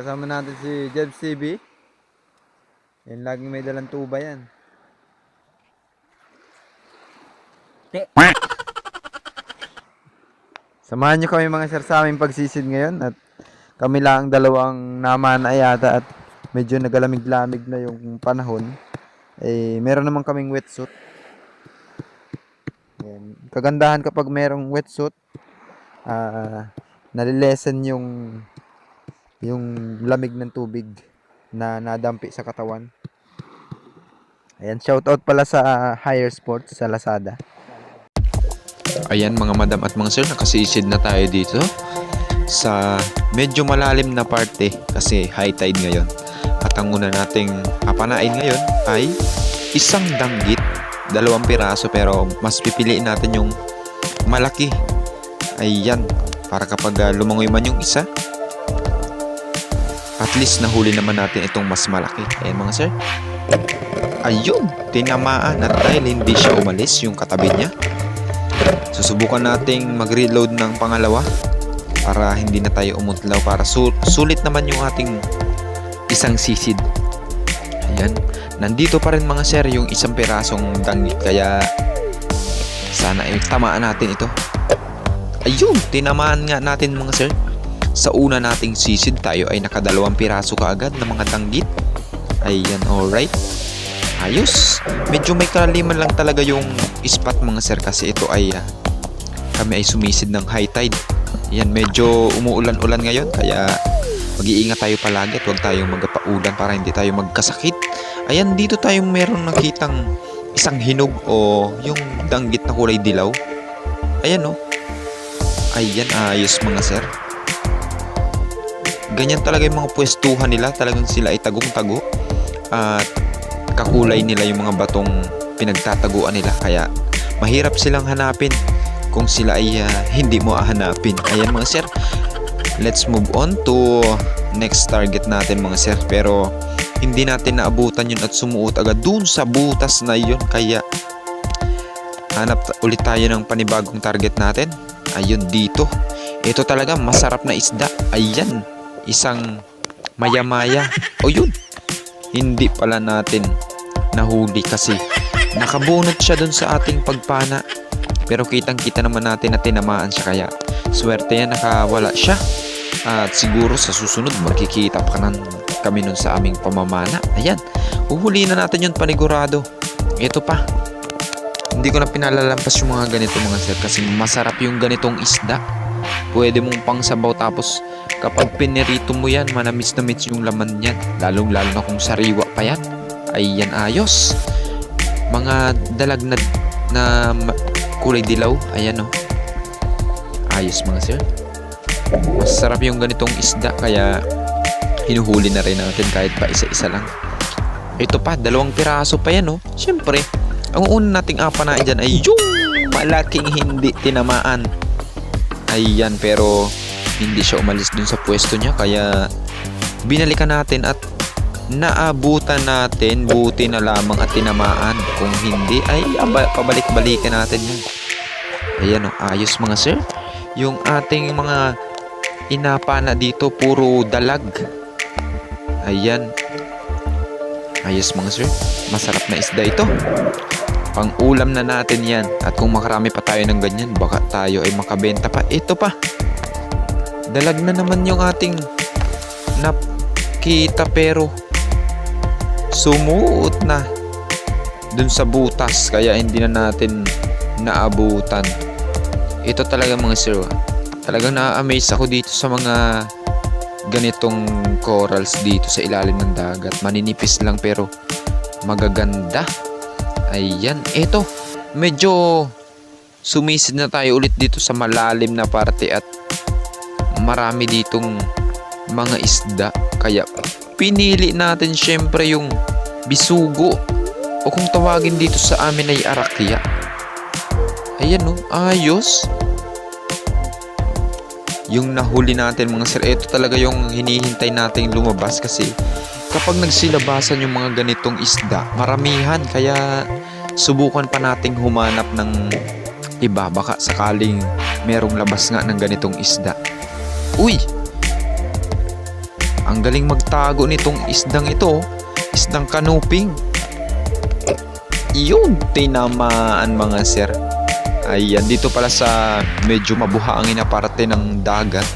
Kasama natin si Jeb CB. Yan, laging may dalang tuba yan. Samahan nyo kami mga sir sa aming pagsisid ngayon at kami lang ang dalawang namana yata at medyo nagalamig-lamig na yung panahon. Eh, meron naman kaming wetsuit. Yan. Kagandahan kapag merong wetsuit, ah, nalilesen yung yung lamig ng tubig na nadampi sa katawan. Ayan, shoutout pala sa Higher Sports sa Lazada. Ayan mga madam at mga sir, nakasisid na tayo dito sa medyo malalim na parte kasi high tide ngayon. At ang una nating papanain ngayon ay isang danggit, dalawang piraso pero mas pipiliin natin yung malaki. Ayan, para kapag ah, lumangoy man yung isa, at least nahuli naman natin itong mas malaki. Ayan mga sir. Ayun, tinamaan at dahil hindi siya umalis yung katabi niya, Susubukan nating mag-reload ng pangalawa para hindi na tayo umutlaw para su- sulit naman yung ating isang sisid. Ayan. Nandito pa rin mga sir yung isang pirasong danggit kaya sana ay tamaan natin ito. Ayun, tinamaan nga natin mga sir. Sa una nating sisid tayo ay nakadalawang piraso kaagad ng mga danggit. Ayan, alright. Ayos. Medyo may kalaliman lang talaga yung spot mga sir kasi ito ay ah, kami ay sumisid ng high tide. Yan, medyo umuulan-ulan ngayon kaya mag-iingat tayo palagi at huwag tayong magpaulan para hindi tayo magkasakit. Ayan, dito tayo meron nakitang isang hinog o yung danggit na kulay dilaw. Ayan oh. Ayan, ayos mga sir. Ganyan talaga yung mga pwestuhan nila. Talagang sila ay tagong-tago. At kakulay nila yung mga batong pinagtataguan nila. Kaya mahirap silang hanapin kung sila ay ah, hindi mo hahanapin. Ayan mga sir let's move on to next target natin mga sir. Pero hindi natin naabutan yun at sumuot agad dun sa butas na yun. Kaya hanap ulit tayo ng panibagong target natin. Ayun dito. Ito talaga masarap na isda. Ayan isang maya-maya. O yun hindi pala natin nahuli kasi nakabunot siya dun sa ating pagpana. Pero kitang kita naman natin na tinamaan siya kaya swerte yan nakawala siya. At siguro sa susunod magkikita pa nan kami nun sa aming pamamana. Ayan uhuli na natin yun panigurado. Ito pa. Hindi ko na pinalalampas yung mga ganito mga sir kasi masarap yung ganitong isda pwede mong pangsabaw tapos kapag pinirito mo yan manamis na yung laman yan lalong lalo na kung sariwa pa yan. Ay yan ayos. Mga dalag na, na kulay dilaw. Ayan o ayos mga sir. Masarap yung ganitong isda kaya hinuhuli na rin natin kahit pa isa-isa lang. Ito pa dalawang piraso pa yan o syempre ang una nating apanain dyan ay yung malaking hindi tinamaan ayan pero hindi siya umalis dun sa pwesto niya kaya binalikan natin at naabutan natin. Buti na lamang at tinamaan. Kung hindi ay aba- pabalik-balikan natin yan. Ayan o ayos mga sir. Yung ating mga inapa na dito puro dalag. Ayan. Ayos mga sir. Masarap na isda ito pang ulam na natin yan. At kung makarami pa tayo ng ganyan baka tayo ay makabenta pa. Ito pa. Dalag na naman yung ating nakita pero sumuot na dun sa butas kaya hindi na natin naabutan. Ito talaga mga sir ah. talagang na-amaze ako dito sa mga ganitong corals dito sa ilalim ng dagat. Maninipis lang pero magaganda ayan ito medyo sumisid na tayo ulit dito sa malalim na parte at marami ditong mga isda. Kaya pinili natin syempre yung bisugo. O kung tawagin dito sa amin ay arakya. Ayan o ayos. Yung nahuli natin mga sir ito talaga yung hinihintay nating lumabas kasi kapag nagsilabasan yung mga ganitong isda maramihan kaya subukan pa nating humanap ng iba baka sakaling merong labas nga ng ganitong isda uy Ang galing magtago nitong isdang ito. Isdang kanuping. Yun, tinamaan mga sir. Ayan, dito pala sa medyo mabuhaangin na parte ng dagat.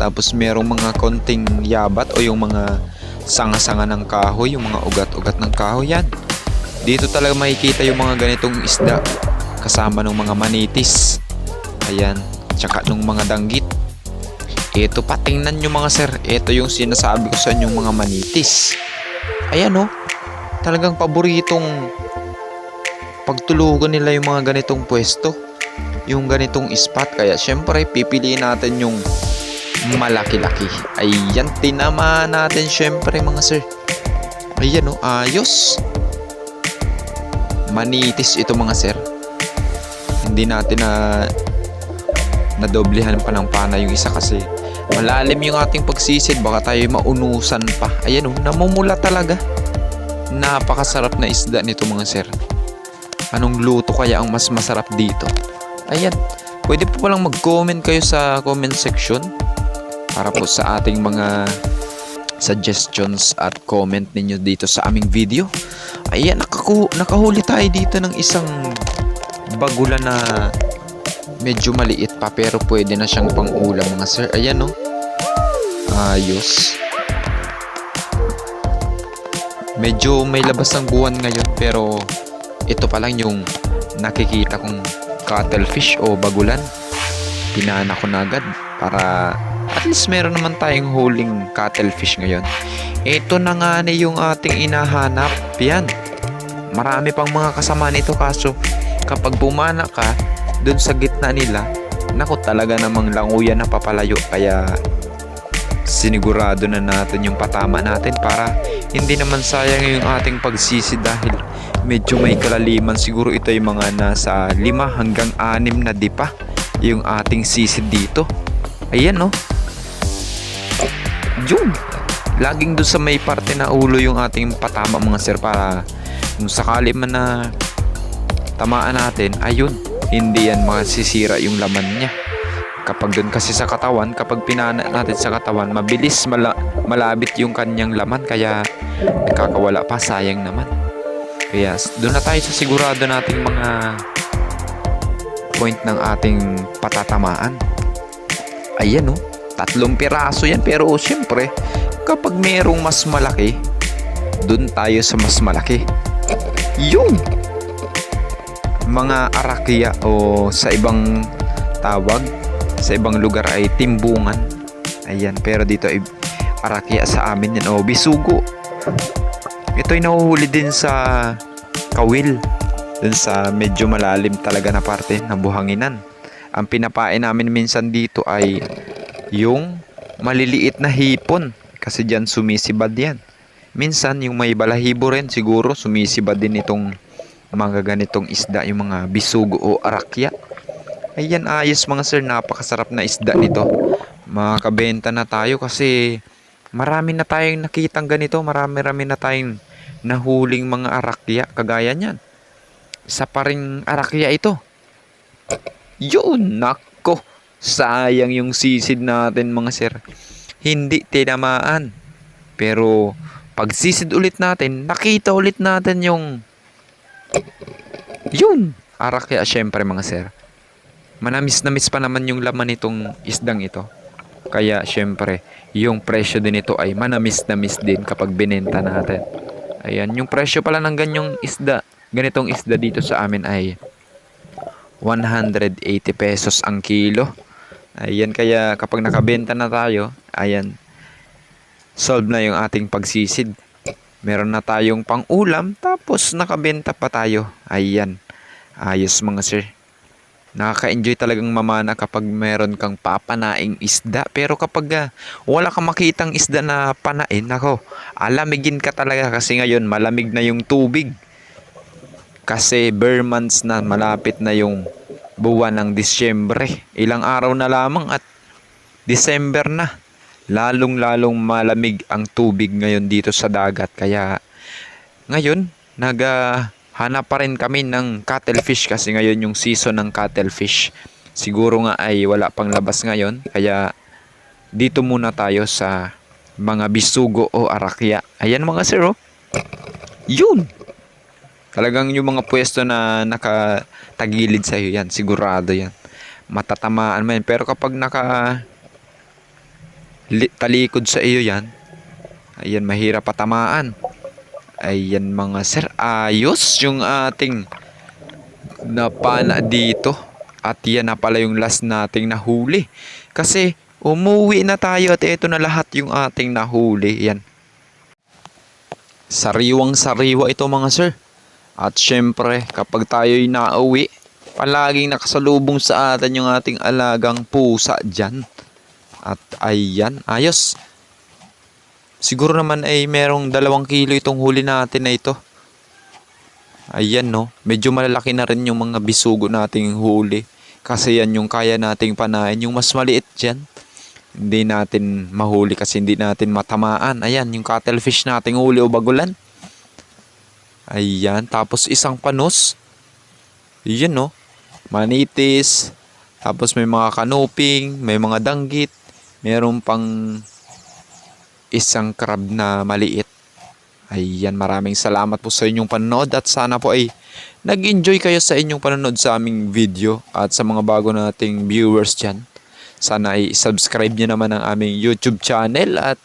Tapos merong mga konting yabat o yung mga sanga-sanga ng kahoy, yung mga ugat-ugat ng kahoy yan. Dito talaga makikita yung mga ganitong isda kasama ng mga manitis. Ayan, tsaka nung mga danggit. Ito pa, tingnan nyo mga sir. Ito yung sinasabi ko sa inyong mga manitis. Ayan oh, talagang paboritong pagtulugan nila yung mga ganitong pwesto. Yung ganitong spot. Kaya syempre, pipiliin natin yung malaki-laki. Ayan, tinamaan natin syempre mga sir. Ayan oh, ayos. Manitis ito mga sir. Hindi natin na nadoblehan pa ng pana yung isa kasi malalim yung ating pagsisid baka tayo maunusan pa ayan o namumula talaga napakasarap na isda nito mga sir anong luto kaya ang mas masarap dito ayan pwede po palang mag comment kayo sa comment section para po sa ating mga suggestions at comment ninyo dito sa aming video ayan nakaku nakahuli tayo dito ng isang bagula na medyo maliit pa pero pwede na siyang pang-ulam mga sir. Ayan no. Ayos. Medyo may labas ng buwan ngayon pero ito pa lang yung nakikita kong cuttlefish o bagulan. Pinana ko na agad para at least meron naman tayong huling cuttlefish ngayon. Ito na nga na yung ating inahanap. Yan. Marami pang mga kasama nito kaso kapag bumana ka dun sa gitna nila, naku talaga namang languyan na papalayo kaya sinigurado na natin yung patama natin para hindi naman sayang yung ating pagsisi dahil medyo may kalaliman siguro ito yung mga nasa 5 hanggang 6 na dipa yung ating sisid dito ayan no yun laging doon sa may parte na ulo yung ating patama mga sir para kung sakali man na tamaan natin ayun hindi yan masisira yung laman niya. Kapag doon kasi sa katawan, kapag pinana natin sa katawan, mabilis mala- malabit yung kanyang laman kaya nakakawala pa, sayang naman. Kaya doon na tayo sa sigurado nating mga point ng ating patatamaan. Ayan oh, tatlong piraso yan pero syempre, kapag merong mas malaki, doon tayo sa mas malaki. Yun! mga arakya o sa ibang tawag sa ibang lugar ay timbungan ayan pero dito ay arakya sa amin yan o bisugo ito ay nahuhuli din sa kawil dun sa medyo malalim talaga na parte ng buhanginan ang pinapain namin minsan dito ay yung maliliit na hipon kasi dyan sumisibad yan minsan yung may balahibo rin siguro sumisibad din itong mga ganitong isda, yung mga bisugo o arakya. Ayan, ayos mga sir, napakasarap na isda nito. Makakabenta na tayo kasi marami na tayong nakitang ganito, marami-rami na tayong nahuling mga arakya, kagaya niyan. Isa pa ring arakya ito. Yun, nako, sayang yung sisid natin mga sir. Hindi tinamaan. Pero pag sisid ulit natin, nakita ulit natin yung yun! Arakya syempre mga sir. Manamis na miss pa naman yung laman nitong isdang ito. Kaya syempre, yung presyo din ito ay manamis na miss din kapag binenta natin. Ayan, yung presyo pala ng ganyong isda, ganitong isda dito sa amin ay 180 pesos ang kilo. Ayan, kaya kapag nakabenta na tayo, ayan, solve na yung ating pagsisid. Meron na tayong pang-ulam, tapos nakabenta pa tayo. Ayan. Ayos mga sir. Nakaka-enjoy talagang mamana kapag meron kang papanaing isda. Pero kapag ah, wala kang makitang isda na panain, nako, alamigin ka talaga kasi ngayon malamig na yung tubig. Kasi bare months na malapit na yung buwan ng Disyembre. Ilang araw na lamang at December na lalong-lalong malamig ang tubig ngayon dito sa dagat. Kaya ngayon, naghahanap pa rin kami ng cuttlefish kasi ngayon yung season ng cuttlefish. Siguro nga ay wala pang labas ngayon. Kaya dito muna tayo sa mga bisugo o arakya. Ayan mga sir oh. Yun. Talagang yung mga pwesto na nakatagilid sa iyo yan, sigurado yan. Matatamaan mo yan. Pero kapag naka li- talikod sa iyo yan, ayan mahirap patamaan. Ayan mga sir, ayos yung ating napana dito. At yan na pala yung last nating nahuli. Kasi umuwi na tayo at ito na lahat yung ating nahuli. Yan. Sariwang sariwa ito mga sir. At syempre, kapag tayo'y nauwi, palaging nakasalubong sa atin yung ating alagang pusa dyan. At ayan, ayos. Siguro naman ay merong dalawang kilo itong huli natin na ito. Ayan no, medyo malalaki na rin yung mga bisugo nating huli. Kasi yan yung kaya nating panain. Yung mas maliit dyan, hindi natin mahuli kasi hindi natin matamaan. Ayan, yung cuttlefish nating huli o bagulan. Ayan, tapos isang panos. Yan no, manitis. Tapos may mga kanuping, may mga danggit. Meron pang isang crab na maliit. Ayan, maraming salamat po sa inyong panonood at sana po ay nag-enjoy kayo sa inyong panonood sa aming video at sa mga bago nating viewers dyan. Sana ay subscribe nyo naman ang aming YouTube channel at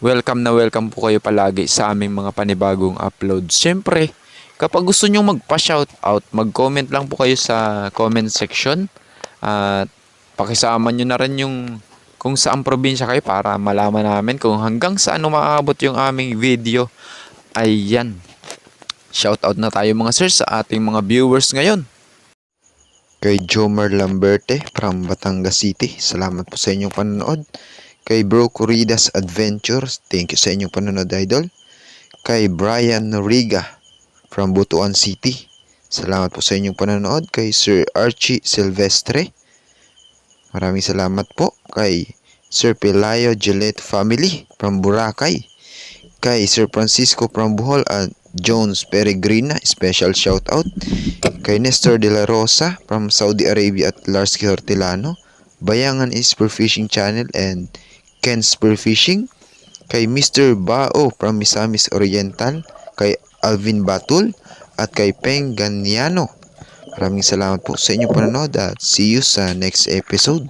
welcome na welcome po kayo palagi sa aming mga panibagong uploads. Siyempre, kapag gusto nyo magpa-shout out, mag-comment lang po kayo sa comment section at pakisama nyo na rin yung kung saan probinsya kayo para malaman namin kung hanggang saan umaabot yung aming video. Ayan. Shoutout na tayo mga sir sa ating mga viewers ngayon. Kay Jomer Lamberte from Batangas City. Salamat po sa inyong panonood. Kay Bro Corridas Adventures. Thank you sa inyong panonood idol. Kay Brian Noriga from Butuan City. Salamat po sa inyong panonood. Kay Sir Archie Silvestre. Maraming salamat po kay Sir Pelayo Gillette Family from Boracay. Kay Sir Francisco from Bohol at Jones Peregrina, special shout out. Kay Nestor De La Rosa from Saudi Arabia at Larsky Hortelano. Bayangan is Fishing Channel and Ken's Fishing. Kay Mr. Bao from Misamis Oriental. Kay Alvin Batul at kay Peng Ganiano. Maraming salamat po sa inyong panonood at see you sa next episode.